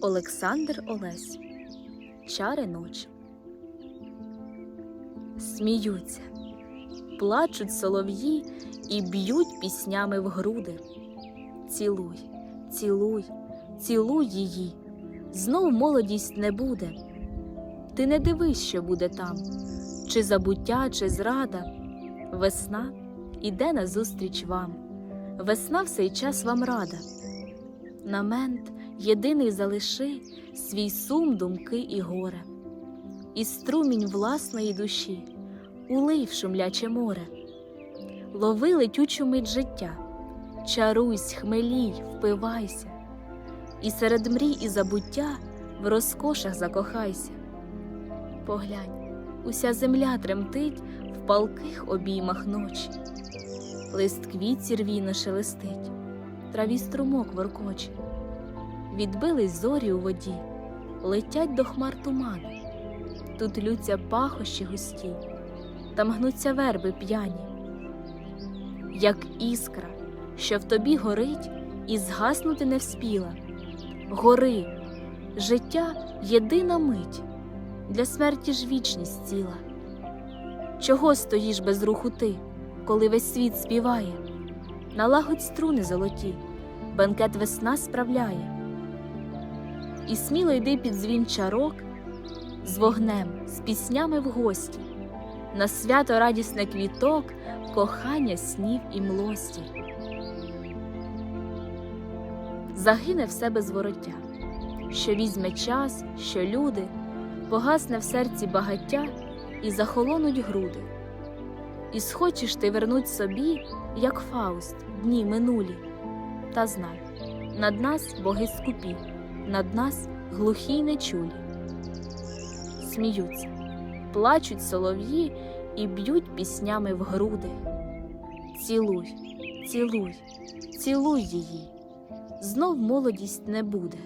Олександр Олесь Чари ночі Сміються, плачуть солов'ї і б'ють піснями в груди. Цілуй, цілуй, цілуй її, знов молодість не буде. Ти не дивись, що буде там, чи забуття, чи зрада. Весна іде назустріч вам, весна в цей час вам рада. На мент єдиний залиши свій сум, думки і горе, і струмінь власної душі, улий в шумляче море, лови летючу мить життя, чаруйсь, хмелій, впивайся, і серед мрій і забуття в розкошах закохайся. Поглянь, уся земля тремтить в палких обіймах ночі, лист квітці рвійно шелестить, траві струмок воркоче. Відбились зорі у воді, летять до хмар тумани. Тут лються пахощі густі, там гнуться верби п'яні, як іскра, що в тобі горить і згаснути не вспіла. Гори, життя єдина мить, для смерті ж вічність ціла. Чого стоїш без руху ти, коли весь світ співає? Налагодь струни золоті, бенкет весна справляє і сміло йди під дзвін чарок з вогнем, з піснями в гості, на свято радісне квіток, кохання снів і млості. Загине все без вороття, що візьме час, що люди, погасне в серці багаття і захолонуть груди. І схочеш ти вернуть собі, як Фауст, дні минулі, та знай, над нас боги скупі над нас глухі й нечулі. Сміються, плачуть солов'ї і б'ють піснями в груди. Цілуй, цілуй, цілуй її, знов молодість не буде.